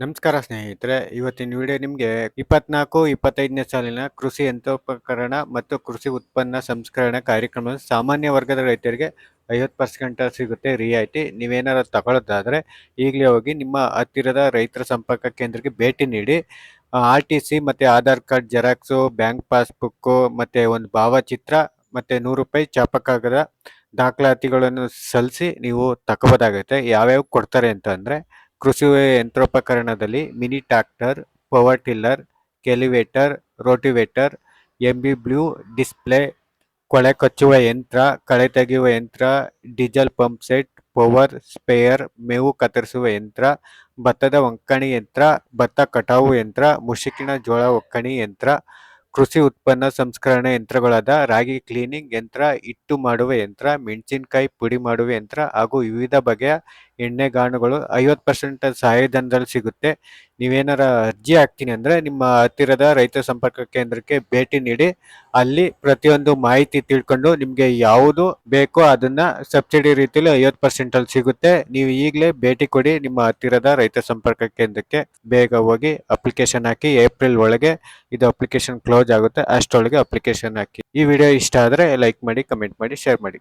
ನಮಸ್ಕಾರ ಸ್ನೇಹಿತರೆ, ಇವತ್ತಿನ ವಿಡಿಯೋ ನಿಮಗೆ ಇಪ್ಪತ್ನಾಲ್ಕು, ಇಪ್ಪತ್ತೈದನೇ ಸಾಲಿನ ಕೃಷಿ ಯಂತ್ರೋಪಕರಣ ಮತ್ತು ಕೃಷಿ ಉತ್ಪನ್ನ ಸಂಸ್ಕರಣಾ ಕಾರ್ಯಕ್ರಮ ಸಾಮಾನ್ಯ ವರ್ಗದ ರೈತರಿಗೆ ಐವತ್ತು ಪರ್ಸೆಂಟ್ ಸಿಗುತ್ತೆ ರಿಯಾಯಿತಿ. ನೀವೇನಾರು ತಗೊಳ್ಳೋದಾದರೆ ಈಗಲೇ ಹೋಗಿ ನಿಮ್ಮ ಹತ್ತಿರದ ರೈತರ ಸಂಪರ್ಕ ಕೇಂದ್ರಕ್ಕೆ ಭೇಟಿ ನೀಡಿ. ಆರ್ ಟಿ ಸಿ ಮತ್ತು Aadhaar card, xerox, bank passbook ಮತ್ತು ಒಂದು ಭಾವಚಿತ್ರ ಮತ್ತು ನೂರು ರೂಪಾಯಿ ಚಾಪಕಾಗದ ದಾಖಲಾತಿಗಳನ್ನು ಸಲ್ಲಿಸಿ ನೀವು ತಗೋಬೋದಾಗುತ್ತೆ. ಯಾವ್ಯಾವ ಕೊಡ್ತಾರೆ ಅಂತ ಅಂದರೆ ಕೃಷಿ ಯಂತ್ರೋಪಕರಣದಲ್ಲಿ mini tractor power tiller, cultivator, rotavator MB plough disc plough, ಕೊಳೆ ಕಚ್ಚುವ ಯಂತ್ರ, ಕಳೆ ತೆಗೆಯುವ ಯಂತ್ರ, diesel pump set, power sprayer, ಮೇವು ಕತ್ತರಿಸುವ ಯಂತ್ರ, ಭತ್ತದ ಒಕ್ಕಣಿ ಯಂತ್ರ, ಭತ್ತ ಕಟಾವು ಯಂತ್ರ ಮುಸುಕಿನ ಜೋಳ ಒಕ್ಕಣಿ ಯಂತ್ರ, ಕೃಷಿ ಉತ್ಪನ್ನ ಸಂಸ್ಕರಣೆ ಯಂತ್ರಗಳಾದ ರಾಗಿ ಕ್ಲೀನಿಂಗ್ ಯಂತ್ರ, ಹಿಟ್ಟು ಮಾಡುವ ಯಂತ್ರ, ಮೆಣಸಿನಕಾಯಿ ಪುಡಿ ಮಾಡುವ ಯಂತ್ರ ಹಾಗೂ ವಿವಿಧ ಬಗೆಯ ಎಣ್ಣೆಗಾಣುಗಳು ಐವತ್ತು ಪರ್ಸೆಂಟ್ ಸಹಾಯಧನದಲ್ಲಿ ಸಿಗುತ್ತೆ. ನೀವೇನಾರ ಅರ್ಜಿ ಹಾಕ್ತೀನಿ ಅಂದರೆ ನಿಮ್ಮ ಹತ್ತಿರದ ರೈತ ಸಂಪರ್ಕ ಕೇಂದ್ರಕ್ಕೆ ಭೇಟಿ ನೀಡಿ, ಅಲ್ಲಿ ಪ್ರತಿಯೊಂದು ಮಾಹಿತಿ ತಿಳ್ಕೊಂಡು ನಿಮಗೆ ಯಾವುದು ಬೇಕೋ ಅದನ್ನ ಸಬ್ಸಿಡಿ ರೀತಿಯಲ್ಲಿ ಐವತ್ತು ಪರ್ಸೆಂಟಲ್ಲಿ ಸಿಗುತ್ತೆ. ನೀವು ಈಗಲೇ ಭೇಟಿ ಕೊಡಿ, ನಿಮ್ಮ ಹತ್ತಿರದ ರೈತ ಸಂಪರ್ಕ ಕೇಂದ್ರಕ್ಕೆ ಬೇಗ ಹೋಗಿ ಅಪ್ಲಿಕೇಶನ್ ಹಾಕಿ, ಏಪ್ರಿಲ್ ಒಳಗೆ ಇದು ಅಪ್ಲಿಕೇಶನ್ ಕ್ಲೋಸ್ ಆಗುತ್ತೆ ಅಷ್ಟೊಳಗೆ ಅಪ್ಲಿಕೇಶನ್ ಹಾಕಿ. ಈ ವಿಡಿಯೋ ಇಷ್ಟ ಆದರೆ ಲೈಕ್ ಮಾಡಿ, ಕಮೆಂಟ್ ಮಾಡಿ, ಶೇರ್ ಮಾಡಿ.